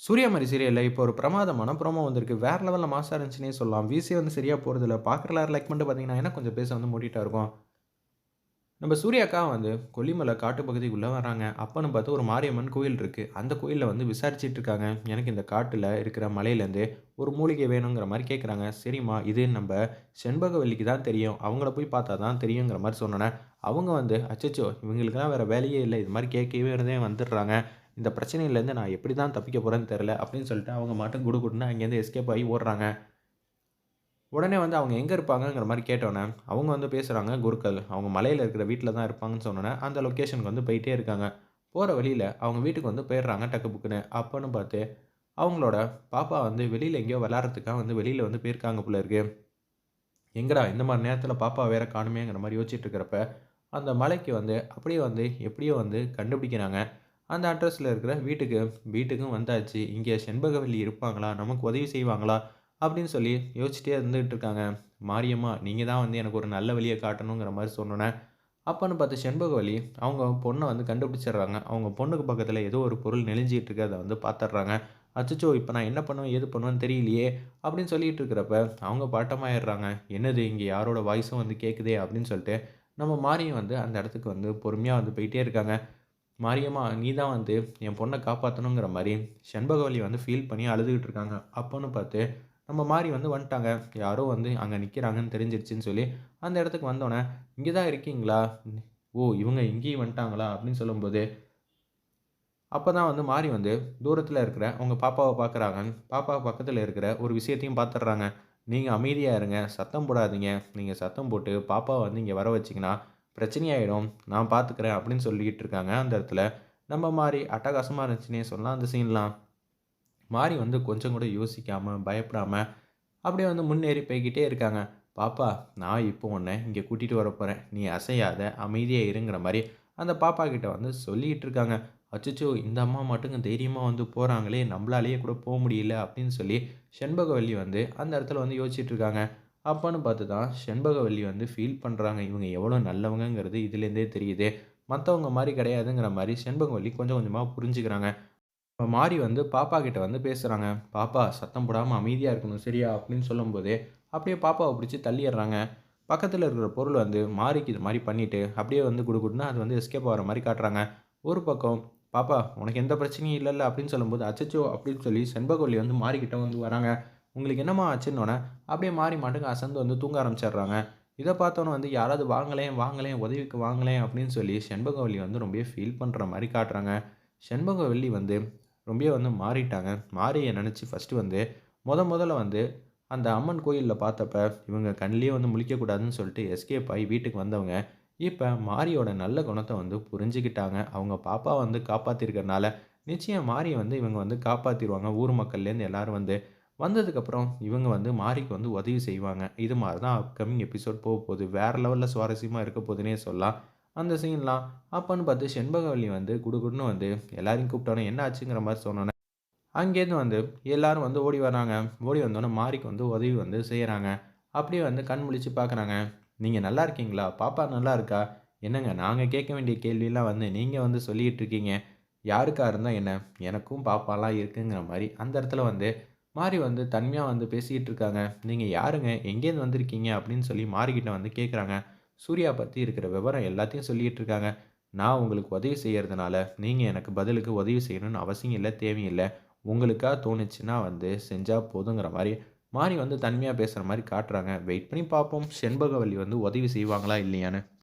சூரியமரி சீரியலில் இப்போ ஒரு பிரமாதமான ப்ரோமோ வந்திருக்கு. வேற லெவலில் மாசாக இருந்துச்சுன்னே சொல்லலாம். விசி வந்து சரியாக போகிறதில்ல பார்க்குற எல்லாரும் லைக் பண்ணிட்டு பார்த்தீங்கன்னா, எனக்கு கொஞ்சம் பேச வந்து மூடிட்டா இருக்கும். நம்ம சூர்யா அக்கா வந்து கொல்லிமலை காட்டு பகுதிக்குள்ளே வராங்க. அப்போன்னு பார்த்து ஒரு மாரியம்மன் கோயில் இருக்குது அந்த கோயிலில் வந்து விசாரிச்சுட்டு இருக்காங்க. எனக்கு இந்த காட்டில் இருக்கிற மலையிலேருந்து ஒரு மூலிகை வேணுங்கிற மாதிரி கேட்குறாங்க. சரிம்மா இது நம்ப செண்பகவல்லிக்கு தான் தெரியும். அவங்கள போய் பார்த்தா தான் தெரியுங்கிற மாதிரி சொன்னோன்னே அவங்க வந்து அச்சச்சோ! இவங்களுக்குலாம் வேறு வேலையே இல்லை இது மாதிரி கேட்கவே இருந்தே வந்துடுறாங்க. இந்த பிரச்சனையிலேருந்து நான் எப்படி தான் தப்பிக்க போகிறேன்னு தெரில அப்படின்னு சொல்லிட்டு அவங்க பாட்டுக்கு குடுகுடுன்னு அங்கேருந்து எஸ்கேப் ஆகி ஓடுறாங்க. உடனே வந்து அவங்க எங்கே இருப்பாங்கங்கிற மாதிரி கேட்டோன்னே அவங்க வந்து பேசுகிறாங்க குருக்கள். அவங்க மலையில் இருக்கிற வீட்டில் தான் இருப்பாங்கன்னு சொன்னோன்னே அந்த லொக்கேஷனுக்கு வந்து போயிட்டே இருக்காங்க. போகிற வழியில் அவங்க வீட்டுக்கு வந்து போயிடுறாங்க டக்கு புக்குன்னு. அப்போன்னு பார்த்து அவங்களோட பாப்பா வந்து வெளியில் எங்கேயோ விளாட்றதுக்காக வந்து வெளியில் வந்து போயிருக்காங்க போல இருக்கு. எங்கடா இந்த மாதிரி நேரத்தில் பாப்பா வேற காணுமேங்கிற மாதிரி யோசிச்சுட்டு இருக்கிறப்ப, அந்த மலைக்கு வந்து அப்படியே வந்து எப்படியோ வந்து கண்டுபிடிக்கிறாங்க. அந்த அட்ரஸில் இருக்கிற வீட்டுக்கு வீட்டுக்கும் வந்தாச்சு. இங்கே செண்பகவல்லி இருப்பாங்களா? நமக்கு உதவி செய்வாங்களா? அப்படின்னு சொல்லி யோசிச்சுட்டே இருந்துகிட்டு இருக்காங்க. மாரியம்மா நீங்கள் தான் வந்து எனக்கு ஒரு நல்ல வழியை காட்டணுங்கிற மாதிரி சொன்னோனே, அப்போன்னு பார்த்து செண்பகவல்லி அவங்க பொண்ணை வந்து கண்டுபிடிச்சிடுறாங்க. அவங்க பொண்ணுக்கு பக்கத்தில் ஏதோ ஒரு பொருள் நெளிஞ்சிட்டு இருக்கு. வந்து பார்த்துட்றாங்க அச்சோ இப்போ நான் என்ன பண்ணுவேன்? ஏது பண்ணுவேன்னு தெரியலையே! அப்படின்னு சொல்லிட்டு இருக்கிறப்ப, அவங்க பாட்டமாயிடுறாங்க என்னது இங்கே யாரோட வாய்ஸும் வந்து கேட்குதே! அப்படின்னு சொல்லிட்டு, நம்ம மாரியும் வந்து அந்த இடத்துக்கு வந்து பொறுமையாக வந்து போயிட்டே இருக்காங்க. மாரியம்மா நீ தான் வந்து என் பொண்ணை காப்பாற்றணுங்கிற மாதிரி செண்பகவல்லி வந்து ஃபீல் பண்ணி அழுதுகிட்டு இருக்காங்க. அப்போன்னு பார்த்து நம்ம மாறி வந்து வந்துட்டாங்க. யாரோ வந்து அங்கே நிற்கிறாங்கன்னு தெரிஞ்சிருச்சுன்னு சொல்லி, அந்த இடத்துக்கு வந்தோடனே இங்கே தான் இருக்கீங்களா? ஓ! இவங்க இங்கேயும் வந்துட்டாங்களா?" அப்படின்னு சொல்லும்போது, அப்போ தான் வந்து மாறி வந்து தூரத்தில் இருக்கிற அவங்க பாப்பாவை பார்க்குறாங்க. பாப்பா பக்கத்தில் இருக்கிற ஒரு விஷயத்தையும் பார்த்துட்றாங்க நீங்கள் அமைதியாக இருங்க. சத்தம் போடாதீங்க. நீங்கள் சத்தம் போட்டு பாப்பாவை வந்து இங்கே வர வச்சீங்கன்னா, பிரச்சனையாயிடும். நான் பார்த்துக்கிறேன்." அப்படின்னு சொல்லிட்டு இருக்காங்க அந்த இடத்துல. நம்ம மாதிரி அட்டகாசமாக இருந்துச்சுன்னே சொல்லலாம் அந்த சீன்லாம். மாறி வந்து கொஞ்சம் கூட யோசிக்காமல் பயப்படாமல் அப்படியே வந்து முன்னேறி போய்கிட்டே இருக்காங்க. "பாப்பா நான் இப்போ உன்னை இங்கே கூட்டிகிட்டு வர போகிறேன் நீ அசையாத, அமைதியாக இருங்கிற" மாதிரி அந்த பாப்பா கிட்ட வந்து சொல்லிட்டு இருக்காங்க. அச்சச்சோ! இந்த அம்மா மட்டுங்க தைரியமாக வந்து போகிறாங்களே நம்மளாலேயே கூட போக முடியல அப்படின்னு சொல்லி செண்பகவல்லி வந்து அந்த இடத்துல வந்து யோசிச்சுட்டு இருக்காங்க. அப்போன்னு பார்த்து தான் செண்பகவல்லி வந்து ஃபீல் பண்ணுறாங்க இவங்க எவ்வளோ நல்லவங்கங்கிறது இதுலேருந்தே தெரியுது. மற்றவங்க மாதிரி கிடையாதுங்கிற மாதிரி செண்பகவல்லி கொஞ்சம் கொஞ்சமாக புரிஞ்சுக்கிறாங்க. இப்போ மாறி வந்து பாப்பா கிட்ட வந்து பேசுகிறாங்க "பாப்பா சத்தம் போடாமல் அமைதியாக இருக்கணும் சரியா?" அப்படின்னு சொல்லும்போது அப்படியே பாப்பாவை பிடிச்சி தள்ளிடுறாங்க. பக்கத்தில் இருக்கிற பொருள் வந்து மாறிக்கு இது மாதிரி பண்ணிவிட்டு அப்படியே வந்து குடுகுடுன்னு அது வந்து எஸ்கேப் ஆகிற மாதிரி காட்டுறாங்க. ஒரு பக்கம் "பாப்பா உனக்கு எந்த பிரச்சனையும் இல்லைல்ல அப்படின்னு சொல்லும்போது, "அச்சச்சோ!" அப்படின்னு சொல்லி செண்பகவல்லி வந்து மாறிக்கிட்ட வந்து வராங்க. "உங்களுக்கு என்னம்மா ஆச்சுன்னோனே" அப்படியே மாறி மாட்டுங்க அசந்து வந்து தூங்க ஆரம்பிச்சிடுறாங்க. இதை பார்த்தோன்னே வந்து யாராவது வாங்கலேன் வாங்கலேன் உதவிக்கு வாங்கலேன் அப்படின்னு சொல்லி செண்பகவல்லி வந்து ரொம்பவே ஃபீல் பண்ணுற மாதிரி காட்டுறாங்க. செண்பகவல்லி வந்து ரொம்பவே வந்து மாறிட்டாங்க. மாறிய நினச்சி ஃபஸ்ட்டு வந்து முத முதல்ல வந்து அந்த அம்மன் கோயிலில் பார்த்தப்ப, இவங்க கண்லயே வந்து முழிக்கக்கூடாதுன்னு சொல்லிட்டு எஸ்கேப் ஆகி வீட்டுக்கு வந்தவங்க, இப்போ மாரியோட நல்ல குணத்தை வந்து புரிஞ்சுக்கிட்டாங்க. அவங்க பாப்பா வந்து காப்பாற்றிருக்கறனால நிச்சயம் மாரியை வந்து இவங்க வந்து காப்பாற்றிடுவாங்க ஊர் மக்கள்லேருந்து எல்லாரும் வந்து வந்ததுக்கப்புறம் இவங்க வந்து மாரிக்கு வந்து உதவி செய்வாங்க. இது மாதிரி தான் அப்கமிங் எபிசோட் போக போகுது வேற லெவலில் சுவாரஸ்யமாக இருக்க போதுன்னே சொல்லலாம். அந்த சீன்லாம் அப்போன்னு பார்த்து செண்பகவல்லி வந்து குடுகுடுன்னு வந்து எல்லாரையும் கூப்பிட்டோன்னே "என்ன ஆச்சுங்கிற?" மாதிரி சொன்னோன்னே அங்கேருந்து வந்து எல்லாரும் வந்து ஓடி வராங்க. ஓடி வந்தோன்னே மாரிக்கு வந்து உதவி வந்து செய்கிறாங்க அப்படியே வந்து கண் முழிச்சு பார்க்குறாங்க. நீங்கள் நல்லா இருக்கீங்களா? பாப்பா நல்லா இருக்கா?" "என்னங்க நாங்கள் கேட்க வேண்டிய கேள்வியெல்லாம் வந்து நீங்கள் வந்து சொல்லிகிட்டு இருக்கீங்க. யாருக்கா இருந்தால் என்ன? எனக்கும் பாப்பாலாம் இருக்குங்கிற" மாதிரி அந்த இடத்துல வந்து மாறி வந்து தன்மையாக வந்து பேசிக்கிட்டு இருக்காங்க. நீங்கள் யாருங்க? எங்கேருந்து வந்திருக்கீங்க?" அப்படின்னு சொல்லி மாறிக்கிட்ட வந்து கேட்குறாங்க. சூர்யா பற்றி இருக்கிற விவரம் எல்லாத்தையும் சொல்லிட்டு இருக்காங்க. "நான் உங்களுக்கு உதவி செய்கிறதுனால நீங்கள் எனக்கு பதிலுக்கு உதவி செய்யணும்னு அவசியம் இல்லை தேவையில்லை உங்களுக்காக தோணுச்சுன்னா வந்து செஞ்சால் போதுங்கிற" மாதிரி மாறி வந்து தன்மையாக பேசுகிற மாதிரி காட்டுறாங்க. வெயிட் பண்ணி பார்ப்போம். செண்பகவல்லி வந்து உதவி செய்வாங்களா இல்லையான்னு.